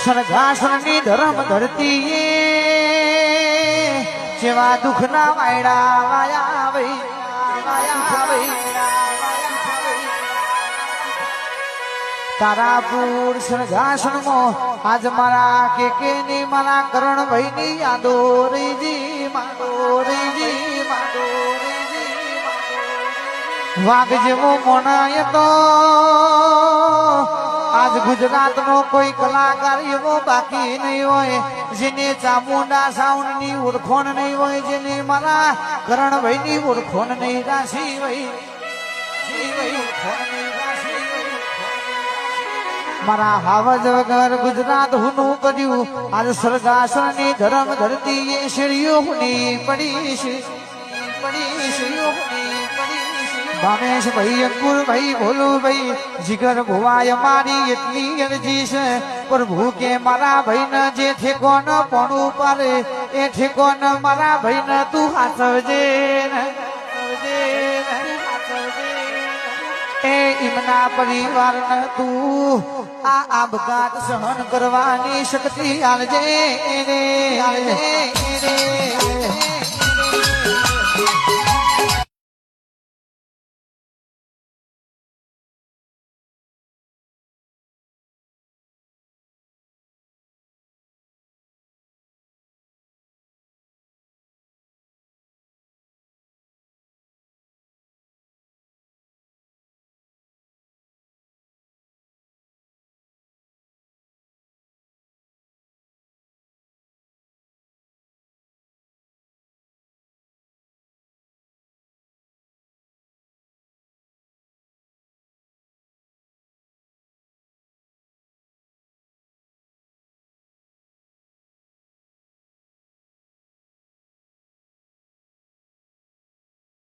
સરઘાસણની ધરમ ધરતી જેવા દુઃખના વાયડા વાયા વઈ વાયા વઈ તારાપુર સરઘાસણમાં આજ મારા કે કે ની મારા કરણ ભાઈ ની યાદો રીજી માડો રીજી વાઘ જેવો મોણાય તો આજ ગુજરાત નો કોઈ કલાકાર એવો બાકી નહીં હોય, જેને ચામુંડા સાઉન્ડની ઓળખોણ નહીં હોય, જેને મારા કરણભાઈ ની ઓળખોણ નહીં, રાશી. મારા હાવજ વગર ગુજરાત હુનું કર્યું, આજ સરગાસણની ધરમ ધરતી એ શેરીઓ હુની પડી પડી પડી. ભાવેશ ભાઈ, અંકુર ભાઈ, ભોલુ ભાઈ, જીગર ભુવાય મારી એટલી અરજી છે પ્રભુ કે મારા ભાઈ ને જે ઠેકો ન પોણું પારે એ ન મારા ભાઈ ને તું હાથવજે. એ ઇમના પરિવાર ને તું આ આપઘાત સહન કરવાની શક્તિ આલજે રે, આલજે